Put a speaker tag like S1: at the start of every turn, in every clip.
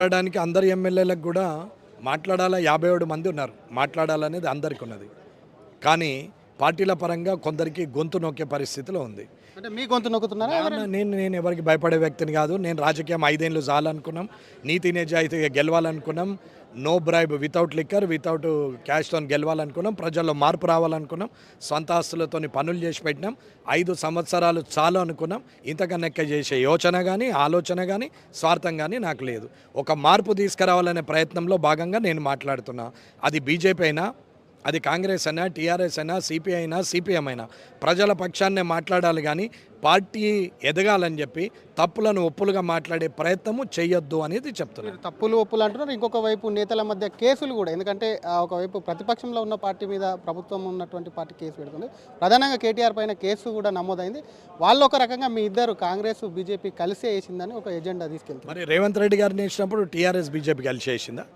S1: మాట్లాడడానికి అందరు ఎమ్మెల్యేలకు కూడా మాట్లాడాలా? యాభై ఏడు మంది ఉన్నారు. మాట్లాడాలనేది అందరికి ఉన్నది కానీ పార్టీల పరంగా కొందరికి గొంతు నొక్కే పరిస్థితిలో ఉంది.
S2: అంటే మీ గొంతు నొక్కుతున్నారా
S1: నేను నేను ఎవరికి భయపడే వ్యక్తిని కాదు. నేను రాజకీయం ఐదేళ్ళు చాలనుకున్నాం. నీతి నిజాయితీగా గెలవాలనుకున్నాం. No bribe without liquor without క్యాష్తో గెలవాలనుకున్నాం. ప్రజల్లో మార్పు రావాలనుకున్నాం. సొంత ఆస్తులతో పనులు చేసి పెట్టినాం. ఐదు సంవత్సరాలు చాలు అనుకున్నాం. ఇంతకన్నా ఎక్కువ చేసే యోచన కానీ ఆలోచన కానీ స్వార్థం కానీ నాకు లేదు. ఒక మార్పు తీసుకురావాలనే ప్రయత్నంలో భాగంగా నేను మాట్లాడుతున్నా. అది బీజేపీ అయినా అది కాంగ్రెస్ అయినా టీఆర్ఎస్ అయినా సిపిఐ అయినా సిపిఎం అయినా. ప్రజల పక్షాన్నే మాట్లాడాలి కానీ పార్టీ ఎదగాలని చెప్పి తప్పులను ఒప్పులుగా మాట్లాడే ప్రయత్నము చేయొద్దు అనేది చెప్తున్నారు
S2: తప్పులు ఒప్పులు అంటున్నారు. ఇంకొక వైపు నేతల మధ్య కేసులు కూడా. ఎందుకంటే ఒకవైపు ప్రతిపక్షంలో ఉన్న పార్టీ మీద ప్రభుత్వం ఉన్నటువంటి పార్టీ కేసు పెడుతుంది. ప్రధానంగా కేటీఆర్ పైన కేసు కూడా నమోదైంది. వాళ్ళు ఒక రకంగా మీ ఇద్దరు కాంగ్రెస్ బీజేపీ కలిసే వేసిందని ఒక ఎజెండా తీసుకెళ్తారు
S1: మరి రేవంత్ రెడ్డి గారిని వేసినప్పుడు టీఆర్ఎస్ బీజేపీ కలిసి వేసిందా?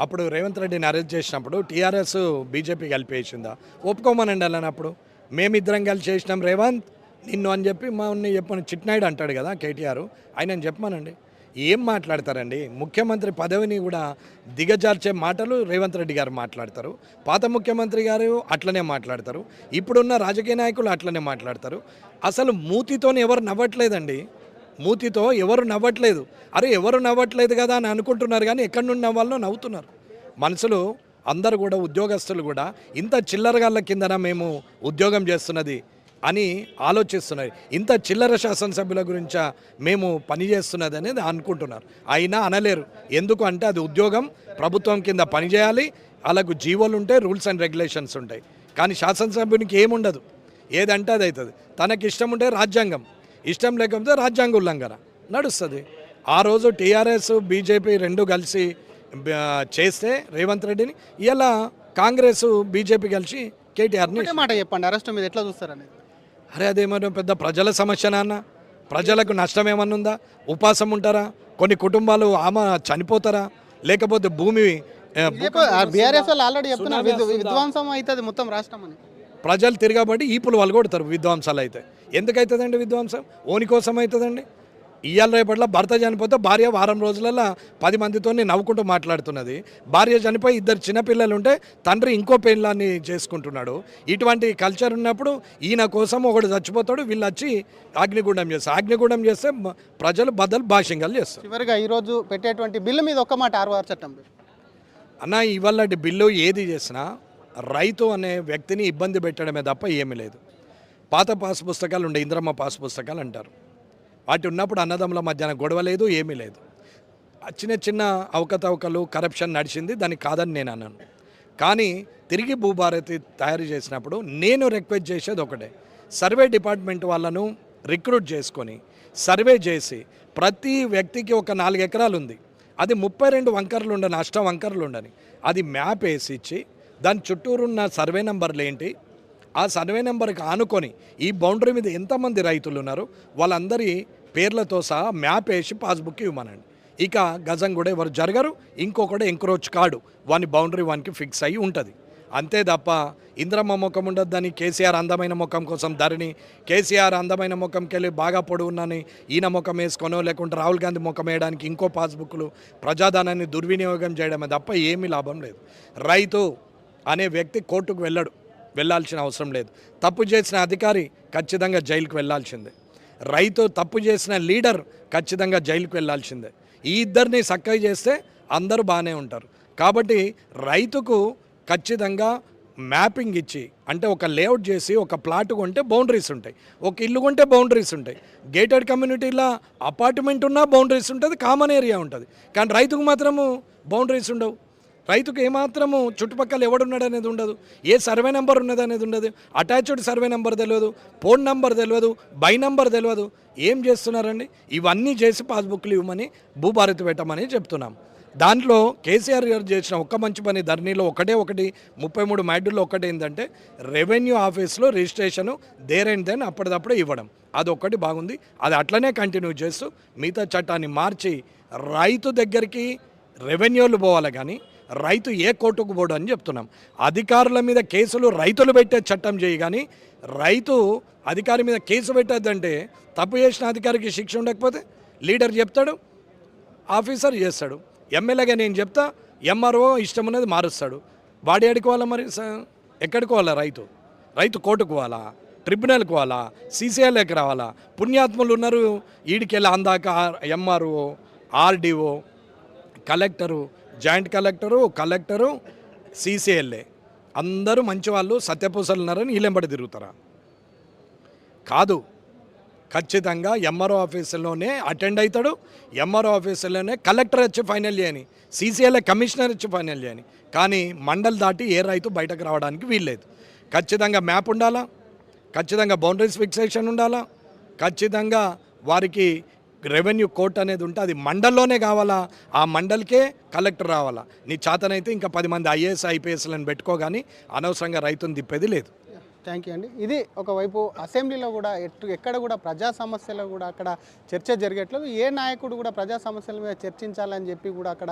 S1: అప్పుడు రేవంత్ రెడ్డిని అరెస్ట్ చేసినప్పుడు టీఆర్ఎస్ బీజేపీ కలిపి వేసిందా? ఒప్పుకోమనండి అన్నప్పుడు మేమిద్దరం కలిసి చేసినాం రేవంత్ నిన్ను అని చెప్పి మా చెప్పని చిట్నాయుడు అంటాడు కదా కేటీఆర్. ఆయన చెప్పమానండి. ఏం మాట్లాడతారండి? ముఖ్యమంత్రి పదవిని కూడా దిగజార్చే మాటలు రేవంత్ రెడ్డి గారు మాట్లాడతారు. పాత ముఖ్యమంత్రి గారు అట్లనే మాట్లాడతారు. ఇప్పుడున్న రాజకీయ నాయకులు అట్లనే మాట్లాడతారు. అసలు మూతితోని ఎవరు నవ్వట్లేదండి? మూతితో ఎవరు నవ్వట్లేదు. అరే ఎవరు నవ్వట్లేదు కదా అని అనుకుంటున్నారు కానీ ఎక్కడి నుండి నవ్వాలో నవ్వుతున్నారు. మనసులో అందరు కూడా ఉద్యోగస్తులు కూడా ఇంత చిల్లరగాళ్ళ కిందన మేము ఉద్యోగం చేస్తున్నది అని ఆలోచిస్తున్నారు. ఇంత చిల్లర శాసనసభ్యుల గురించా మేము పనిచేస్తున్నది అనేది అనుకుంటున్నారు. అయినా అనలేరు. ఎందుకు అంటే అది ఉద్యోగం ప్రభుత్వం కింద పనిచేయాలి వాళ్ళకు జీవోలు ఉంటాయి రూల్స్ అండ్ రెగ్యులేషన్స్ ఉంటాయి. కానీ శాసనసభ్యునికి ఏముండదు. ఏదంటే అది అవుతుంది తనకి ఇష్టం ఉంటే రాజ్యాంగం. ఇష్టం లేకపోతే రాజ్యాంగ ఉల్లంఘన నడుస్తుంది. ఆ రోజు టీఆర్ఎస్ బీజేపీ రెండు కలిసి చేస్తే రేవంత్ రెడ్డిని ఇలా కాంగ్రెస్ బీజేపీ కలిసి కేటీఆర్ని
S2: మాట చెప్పండి అరెస్ట్ మీద ఎట్లా చూస్తారనేది?
S1: అరే అదేమన్నా పెద్ద ప్రజల సమస్య నాన్న? ప్రజలకు నష్టం ఏమన్నా ఉందా ఉపాసం ఉంటారా? కొన్ని కుటుంబాలు ఆమె చనిపోతారా? లేకపోతే భూమి ఆ,
S2: బీఆర్ఎస్ వాళ్ళు ఆల్రెడీ చెప్తున్నారు విధ్వ- విధ్వంసం అవుతుంది మొత్తం రాష్ట్రం అని.
S1: ప్రజలు తిరగబడి ఈపులు వలగొడతారు విధ్వంసాలు అయితే ఎందుకు అవుతుందండి విధ్వంసం? ఓని కోసం అవుతుందండి ఇవాళ రేపట్ల భర్త చనిపోతే భార్య వారం రోజులలో పది మందితో నవ్వుకుంటూ మాట్లాడుతున్నది. భార్య చనిపోయి ఇద్దరు చిన్నపిల్లలు ఉంటే తండ్రి ఇంకో పెళ్ళాన్ని చేసుకుంటున్నాడు. ఇటువంటి కల్చర్ ఉన్నప్పుడు ఈయన కోసం ఒకడు చచ్చిపోతాడు వీళ్ళు వచ్చి అగ్నిగుండం చేస్తారు అగ్నిగుండం చేస్తే ప్రజలు బద్దలు భాషంగాలు చేస్తారు.
S2: చివరిగా ఈరోజు పెట్టేటువంటి బిల్లు మీద ఒక్క మాట ఆర్వార్ చట్టం.
S1: అన్న ఇవాళ బిల్లు ఏది చేసినా రైతు అనే వ్యక్తిని ఇబ్బంది పెట్టడమే తప్ప ఏమీ లేదు. పాత పాస్ పుస్తకాలు ఉండే ఇంద్రమ్మ పాస్ పుస్తకాలు అంటారు. వాటి ఉన్నప్పుడు అన్నదమ్ముల మధ్యాహ్నం గొడవ లేదు ఏమీ లేదు. చిన్న చిన్న అవకతవకలు కరప్షన్ నడిచింది దానికి కాదని నేను అన్నాను కానీ తిరిగి భూభారతి తయారు చేసినప్పుడు నేను రిక్వెస్ట్ చేసేది ఒకటే. సర్వే డిపార్ట్మెంట్ వాళ్ళను రిక్రూట్ చేసుకొని సర్వే చేసి ప్రతి వ్యక్తికి ఒక నాలుగు ఎకరాలు ఉంది. అది ముప్పై రెండు వంకర్లు ఉండని అష్టం వంకర్లు ఉండని అది మ్యాప్ వేసి ఇచ్చి దాని చుట్టూరున్న సర్వే నెంబర్లు ఏంటి? ఆ సర్వే నెంబర్కి ఆనుకొని ఈ బౌండరీ మీద ఎంతమంది రైతులు ఉన్నారు? వాళ్ళందరి పేర్లతో సహా మ్యాప్ వేసి పాస్బుక్ ఇవ్వమనండి. ఇక గజం కూడా ఎవరు జరగరు ఇంకొకటి ఎంక్రోచ్ కాడు. వాని బౌండరీ వానికి ఫిక్స్ అయ్యి ఉంటుంది. అంతే తప్ప ఇంద్రమ్మ ముఖం ఉండొద్దని కేసీఆర్ అందమైన ముఖం కోసం ధరణి కేసీఆర్ అందమైన ముఖంకి వెళ్ళి బాగా పొడుగున్నని ఈయన ముఖం వేసుకొనో లేకుంటే రాహుల్ గాంధీ ముఖం వేయడానికి ఇంకో పాస్బుక్లు ప్రజాధనాన్ని దుర్వినియోగం చేయడమే తప్ప ఏమీ లాభం లేదు. రైతు అనే వ్యక్తి కోర్టుకు వెళ్ళడు. వెళ్ళాల్సిన అవసరం లేదు. తప్పు చేసిన అధికారి ఖచ్చితంగా జైలుకు వెళ్ళాల్సిందే. రైతు తప్పు చేసిన లీడర్ ఖచ్చితంగా జైలుకు వెళ్ళాల్సిందే. ఈ ఇద్దరిని సక్కగా చేస్తే అందరూ బాగానే ఉంటారు. కాబట్టి రైతుకు ఖచ్చితంగా మ్యాపింగ్ ఇచ్చి అంటే ఒక లేఅవుట్ చేసి ఒక ప్లాట్ కొంటే బౌండరీస్ ఉంటాయి. ఒక ఇల్లు కొంటే బౌండరీస్ ఉంటాయి. గేటెడ్ కమ్యూనిటీలో అపార్ట్మెంట్ ఉన్నా బౌండరీస్ ఉంటుంది కామన్ ఏరియా ఉంటుంది. కానీ రైతుకు మాత్రము బౌండరీస్ ఉండవు. రైతుకు ఏమాత్రము చుట్టుపక్కల ఎవడున్నాడు అనేది ఉండదు. ఏ సర్వే నెంబర్ ఉన్నది అనేది ఉండదు. అటాచ్డ్ సర్వే నెంబర్ తెలియదు ఫోన్ నెంబర్ తెలియదు బై నెంబర్ తెలియదు ఏం చేస్తున్నారండి? ఇవన్నీ చేసి పాస్బుక్లు ఇవ్వమని భూభారతి పెట్టమని చెప్తున్నాం. దాంట్లో కేసీఆర్ గారు చేసిన ఒక్క మంచి పని ధర్నీలో ఒకటే ఒకటి ముప్పై మూడు మ్యాడ్యూల్లో ఒకటి ఏంటంటే రెవెన్యూ ఆఫీస్లో రిజిస్ట్రేషను దేర్ అండ్ దెన్ అప్పటిదప్పుడే ఇవ్వడం. అది బాగుంది. అది అట్లనే కంటిన్యూ చేస్తూ మిగతా చట్టాన్ని మార్చి రైతు దగ్గరికి రెవెన్యూలు పోవాలి కానీ రైతు ఏ కోర్టుకు పోడు అని చెప్తున్నాం. అధికారుల మీద కేసులు రైతులు పెట్టే చట్టం చేయి కానీ రైతు అధికారి మీద కేసు పెట్టద్దంటే తప్పు చేసిన అధికారికి శిక్ష ఉండకపోతే లీడర్ చెప్తాడు ఆఫీసర్ చేస్తాడు. ఎమ్మెల్యేగా నేను చెప్తా ఎంఆర్ఓ ఇష్టం ఉన్నది మారుస్తాడు. వాడి ఎడుకోవాలా మరి స- ఎక్కడికి పోవాలా రైతు? రైతు కోర్టుకు పోవాలా? ట్రిబ్యునల్కి పోవాలా? సీసీఐలోకి రావాలా? పుణ్యాత్ములు ఉన్నారు ఈడికెళ్ళి అందాక MRO RDO collector joint collector collector CCLA. అందరూ మంచి వాళ్ళు సత్యపూసలు ఉన్నారని వీళ్ళెంబడి తిరుగుతారా? కాదు. ఖచ్చితంగా ఎంఆర్ఓ ఆఫీసులోనే అటెండ్ అవుతాడు ఎంఆర్ఓ ఆఫీసులోనే కలెక్టర్ వచ్చి ఫైనల్ చేయని సీసీఎల్ఏ కమిషనర్ వచ్చి ఫైనల్ చేయని. కానీ మండల్ దాటి ఏ రైతు బయటకు రావడానికి వీల్లేదు. ఖచ్చితంగా మ్యాప్ ఉండాలా? ఖచ్చితంగా బౌండరీస్ ఫిక్సేషన్ ఉండాలా? ఖచ్చితంగా వారికి రెవెన్యూ కోర్ట్ అనేది ఉంటే అది మండల్లోనే కావాలా? ఆ మండల్కే కలెక్టర్ రావాలా? నీ చేతనైతే ఇంకా పది మంది ఐఏఎస్ ఐపీఎస్లను పెట్టుకో కానీ అనవసరంగా రైతును తిప్పేది లేదు.
S2: థ్యాంక్ యూ అండి. ఇది ఒకవైపు అసెంబ్లీలో కూడా ఎటు ఎక్కడ కూడా ప్రజా సమస్యలు కూడా అక్కడ చర్చ జరిగేట్లేదు. ఏ నాయకుడు కూడా ప్రజా సమస్యల మీద చర్చించాలని చెప్పి కూడా అక్కడ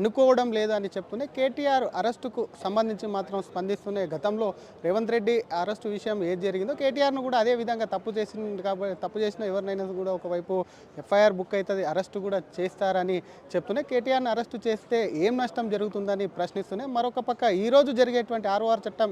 S2: అనుకోవడం లేదని చెప్తూనే కేటీఆర్ అరెస్టుకు సంబంధించి మాత్రం స్పందిస్తూనే గతంలో రేవంత్ రెడ్డి అరెస్టు విషయం ఏది జరిగిందో కేటీఆర్ను కూడా అదే విధంగా తప్పు చేసింది కాబట్టి తప్పు చేసిన ఎవరినైనా కూడా ఒకవైపు ఎఫ్ఐఆర్ బుక్ అవుతుంది అరెస్టు కూడా చేస్తారని చెప్తూనే కేటీఆర్ని అరెస్టు చేస్తే ఏం నష్టం జరుగుతుందని ప్రశ్నిస్తూనే మరొక పక్క ఈరోజు జరిగేటువంటి ఆర్ఓఆర్ చట్టం